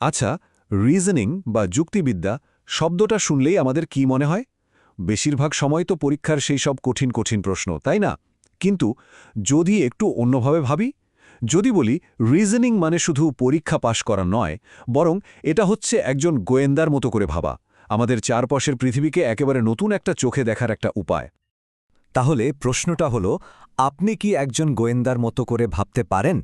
আচ্ছা রিজনিং বা যুক্তিবিদ্যা শব্দটা শুনলেই আমাদের কি মনে হয়? বেশিরভাগ সময় তো পরীক্ষার সেই সব কঠিন কঠিন প্রশ্ন, তাই না? কিন্তু যদি একটু অন্যভাবে ভাবি, যদি বলি রিজনিং মানে শুধু পরীক্ষা পাশ করা নয়, বরং এটা হচ্ছে একজন গোয়েন্দার মতো করে ভাবা। আমাদের চারপাশের পৃথিবীকে একেবারে নতুন একটা চোখে দেখার একটা উপায়। তাহলে প্রশ্নটা হলো, আপনি কি একজন গোয়েন্দার মতো করে ভাবতে পারেন?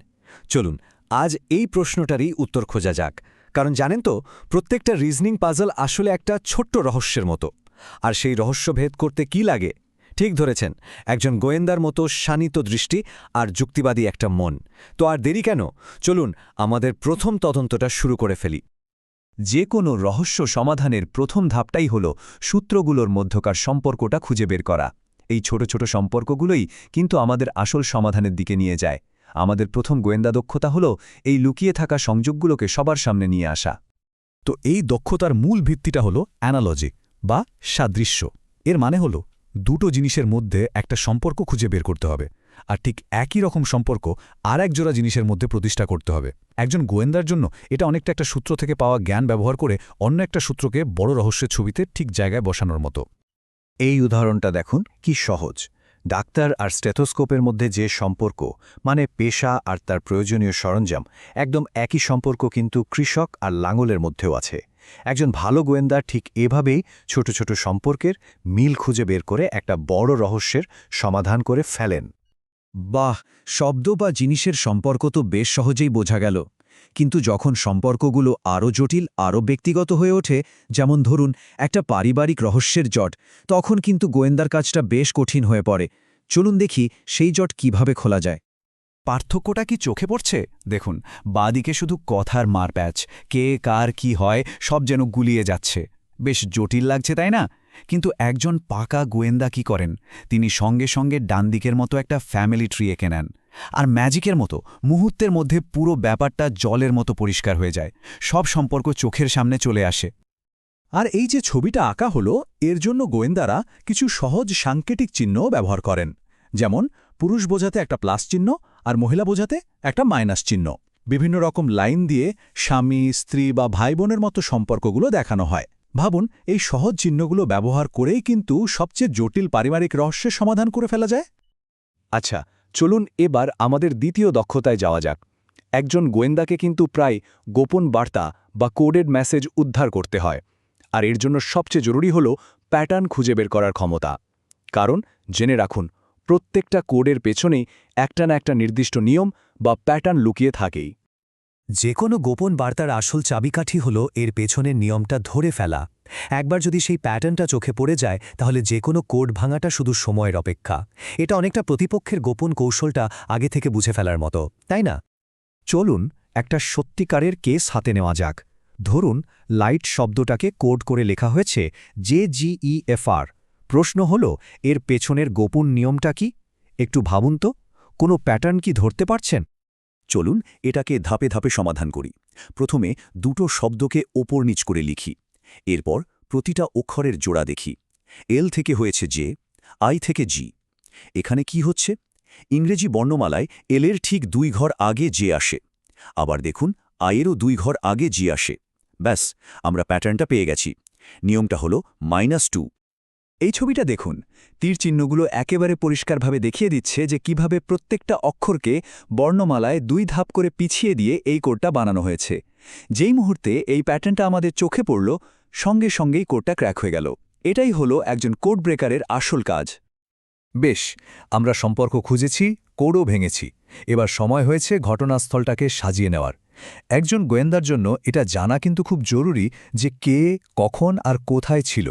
চলুন, আজ এই প্রশ্নটারই উত্তর খোঁজা যাক। কারণ জানেন তো, প্রত্যেকটা রিজনিং পাজল আসলে একটা ছোট্ট রহস্যের মতো। আর সেই রহস্য ভেদ করতে কি লাগে? ঠিক ধরেছেন, একজন গোয়েন্দার মতো শানিত দৃষ্টি আর যুক্তিবাদী একটা মন। তো আর দেরি কেন? চলুন আমাদের প্রথম তদন্তটা শুরু করে ফেলি। যে কোনো রহস্য সমাধানের প্রথম ধাপটাই হল সূত্রগুলোর মধ্যকার সম্পর্কটা খুঁজে বের করা। এই ছোট ছোট সম্পর্কগুলোই কিন্তু আমাদের আসল সমাধানের দিকে নিয়ে যায়। আমাদের প্রথম গোয়েন্দা দক্ষতা হল এই লুকিয়ে থাকা সংযোগগুলোকে সবার সামনে নিয়ে আসা। তো এই দক্ষতার মূল ভিত্তিটা হলো অ্যানালজি বা সাদৃশ্য। এর মানে হলো দুটো জিনিসের মধ্যে একটা সম্পর্ক খুঁজে বের করতে হবে আর ঠিক একই রকম সম্পর্ক আর এক জোড়া জিনিসের মধ্যে প্রতিষ্ঠা করতে হবে। একজন গোয়েন্দার জন্য এটা অনেকটা একটা সূত্র থেকে পাওয়া জ্ঞান ব্যবহার করে অন্য একটা সূত্রকে বড় রহস্যের ছবিতে ঠিক জায়গায় বসানোর মতো। এই উদাহরণটা দেখুন কি সহজ। ডাক্তার আর স্টেথোস্কোপের মধ্যে যে সম্পর্ক মানে পেশা আর তার প্রয়োজনীয় সরঞ্জাম, একদম একই সম্পর্ক কিন্তু কৃষক আর লাঙলের মধ্যেও আছে। একজন ভালো গোয়েন্দা ঠিক এভাবেই ছোট ছোট সম্পর্কের মিল খুঁজে বের করে একটা বড় রহস্যের সমাধান করে ফেলেন। বাহ! শব্দ বা জিনিসের সম্পর্ক তো বেশ সহজেই বোঝা গেল। কিন্তু যখন সম্পর্কগুলো আরও জটিল, আরও ব্যক্তিগত হয়ে ওঠে, যেমন ধরুন, একটা পারিবারিক রহস্যের জট, তখন কিন্তু গোয়েন্দার কাজটা বেশ কঠিন হয়ে পড়ে। চলুন দেখি সেই জট কীভাবে খোলা যায়। পার্থক্যটা কি চোখে পড়ছে? দেখুন, বাদিকে শুধু কথার মার প্যাচ কে, কার, কি হয়, সব যেন গুলিয়ে যাচ্ছে। বেশ জটিল লাগছে, তাই না? কিন্তু একজন পাকা গোয়েন্দা কি করেন? তিনি সঙ্গে সঙ্গে ডান দিকের মতো একটা ফ্যামিলি ট্রি এঁকে নেন। আর ম্যাজিকের মতো মুহূর্তের মধ্যে পুরো ব্যাপারটা জলের মতো পরিষ্কার হয়ে যায়। সব সম্পর্ক চোখের সামনে চলে আসে। আর এই যে ছবিটা আঁকা হলো, এর জন্য গোয়েন্দারা কিছু সহজ সাংকেতিক চিহ্নও ব্যবহার করেন। যেমন, পুরুষ বোঝাতে একটা প্লাস চিহ্ন আর মহিলা বোঝাতে একটা মাইনাস চিহ্ন। বিভিন্ন রকম লাইন দিয়ে স্বামী, স্ত্রী বা ভাই বোনের মতো সম্পর্কগুলো দেখানো হয়। ভাবুন, এই সহজ চিহ্নগুলো ব্যবহার করেই কিন্তু সবচেয়ে জটিল পারিবারিক রহস্যের সমাধান করে ফেলা যায়। আচ্ছা চলুন এবার আমাদের দ্বিতীয় দক্ষতায় যাওয়া যাক। একজন গোয়েন্দাকে কিন্তু প্রায় গোপন বার্তা বা কোডেড মেসেজ উদ্ধার করতে হয়, আর এর জন্য সবচেয়ে জরুরি হল প্যাটার্ন খুঁজে বের করার ক্ষমতা। কারণ, জেনে রাখুন, প্রত্যেকটা কোডের পেছনেই একটা না একটা নির্দিষ্ট নিয়ম বা প্যাটার্ন লুকিয়ে থাকেই। যে কোনো গোপন বার্তার আসল চাবিকাঠি হল এর পেছনের নিয়মটা ধরে ফেলা। একবার যদি সেই প্যাটার্নটা চোখে পড়ে যায়, তাহলে যে কোনো কোড ভাঙাটা শুধু সময়ের অপেক্ষা। এটা অনেকটা প্রতিপক্ষের গোপন কৌশলটা আগে থেকে বুঝে ফেলার মতো, তাই না? চলুন একটা সত্যিকারের কেস হাতে নেওয়া যাক। ধরুন, লাইট শব্দটাকে কোড করে লেখা হয়েছে জে জিইএফআর প্রশ্ন হল, এর পেছনের গোপন নিয়মটা কি? একটু ভাবুন তো, কোনো প্যাটার্ন কি ধরতে পারছেন? চলুন এটাকে ধাপে ধাপে সমাধান করি। প্রথমে দুটো শব্দকে ওপর নিচ করে লিখি। এরপর প্রতিটা অক্ষরের জোড়া দেখি। এল থেকে হয়েছে জে, আই থেকে জি। এখানে কি হচ্ছে? ইংরেজি বর্ণমালায় এলের ঠিক দুই ঘর আগে জে আসে। আবার দেখুন আয়েরও দুই ঘর আগে জি আসে। ব্যাস, আমরা প্যাটার্নটা পেয়ে গেছি। নিয়মটা হলো মাইনাস টু। এই ছবিটা দেখুন। তীর চিহ্নগুলো একেবারে পরিষ্কারভাবে দেখিয়ে দিচ্ছে যে কীভাবে প্রত্যেকটা অক্ষরকে বর্ণমালায় দুই ধাপ করে পিছিয়ে দিয়ে এই কোডটা বানানো হয়েছে। যেই মুহূর্তে এই প্যাটার্নটা আমাদের চোখে পড়ল, সঙ্গে সঙ্গেই কোডটা ক্র্যাক হয়ে গেল। এটাই হলো একজন কোড ব্রেকারের আসল কাজ। বেশ, আমরা সম্পর্ক খুঁজেছি, কোডও ভেঙেছি। এবার সময় হয়েছে ঘটনাস্থলটাকে সাজিয়ে নেওয়ার। একজন গোয়েন্দার জন্য এটা জানা কিন্তু খুব জরুরি যে কে, কখন আর কোথায় ছিল।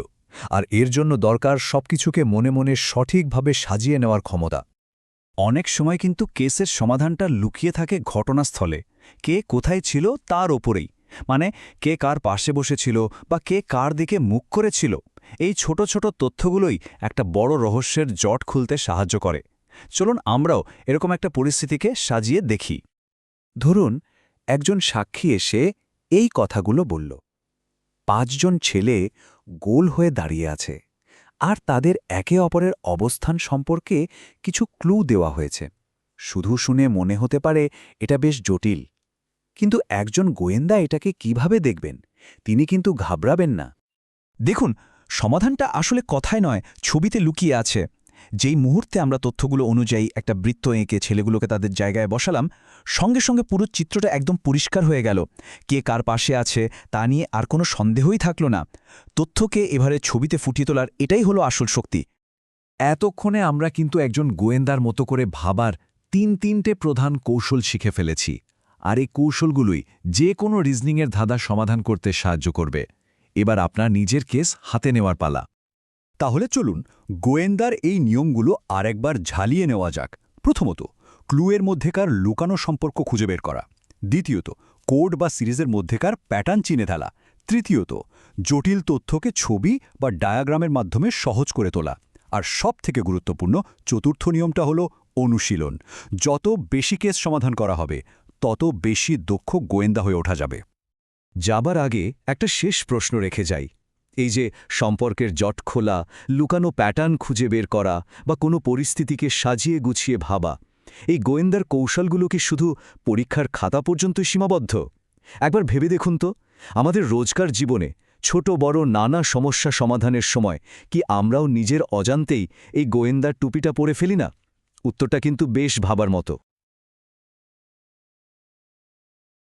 আর এর জন্য দরকার সবকিছুকে মনে মনে সঠিকভাবে সাজিয়ে নেওয়ার ক্ষমতা। অনেক সময় কিন্তু কেসের সমাধানটা লুকিয়ে থাকে ঘটনাস্থলে। কে কোথায় ছিল তার ওপরেই। মানে কে কার পাশে বসেছিল বা কে কার দিকে মুখ করেছিল। এই ছোট ছোট তথ্যগুলোই একটা বড় রহস্যের জট খুলতে সাহায্য করে। চলুন আমরাও এরকম একটা পরিস্থিতিকে সাজিয়ে দেখি। ধরুন, একজন সাক্ষী এসে এই কথাগুলো বলল। পাঁচজন ছেলে গোল হয়ে দাঁড়িয়ে আছে আর তাদের একে অপরের অবস্থান সম্পর্কে কিছু ক্লু দেওয়া হয়েছে। শুধু শুনে মনে হতে পারে এটা বেশ জটিল। কিন্তু একজন গোয়েন্দা এটাকে কীভাবে দেখবেন? তিনি কিন্তু ঘাবড়াবেন না। দেখুন, সমাধানটা আসলে কথায় নয়, ছবিতে লুকিয়ে আছে। যেই মুহূর্তে আমরা তথ্যগুলো অনুযায়ী একটা বৃত্ত এঁকে ছেলেগুলোকে তাদের জায়গায় বসালাম, সঙ্গে সঙ্গে পুরো চিত্রটা একদম পরিষ্কার হয়ে গেল। কে কার পাশে আছে তা নিয়ে আর কোনো সন্দেহই থাকল না। তথ্যকে এবারে ছবিতে ফুটিয়ে তোলার এটাই হলো আসল শক্তি। এতক্ষণে আমরা কিন্তু একজন গোয়েন্দার মতো করে ভাবার তিন তিনটে প্রধান কৌশল শিখে ফেলেছি। আর এই কৌশলগুলোই যে কোনো রিজনিংয়ের ধাঁধা সমাধান করতে সাহায্য করবে। এবার আপনার নিজের কেস হাতে নেওয়ার পালা। তাহলে চলুন গোয়েন্দার এই নিয়মগুলো আরেকবার ঝালিয়ে নেওয়া যাক। প্রথমত, ক্লুয়ের মধ্যেকার লুকানো সম্পর্ক খুঁজে বের করা। দ্বিতীয়ত, কোড বা সিরিজের মধ্যেকার প্যাটার্ন চিনে ফেলা। তৃতীয়ত, জটিল তথ্যকে ছবি বা ডায়াগ্রামের মাধ্যমে সহজ করে তোলা। আর সব থেকে গুরুত্বপূর্ণ, চতুর্থ নিয়মটা হলো অনুশীলন। যত বেশি কেস সমাধান করা হবে, তত বেশি দক্ষ গোয়েন্দা হয়ে ওঠা যাবে। যাবার আগে একটা শেষ প্রশ্ন রেখে যাই। এই যে সম্পর্কের জট খোলা, লুকানো প্যাটার্ন খুঁজে বের করা বা কোনো পরিস্থিতিকে সাজিয়ে গুছিয়ে ভাবা, এই গোয়েন্দার কৌশলগুলো কি শুধু পরীক্ষার খাতা পর্যন্তই সীমাবদ্ধ? একবার ভেবে দেখুন তো, আমাদের রোজকার জীবনে ছোট বড় নানা সমস্যা সমাধানের সময় কি আমরাও নিজের অজান্তেই এই গোয়েন্দার টুপিটা পরে ফেলি না? উত্তরটা কিন্তু বেশ ভাবার মতো।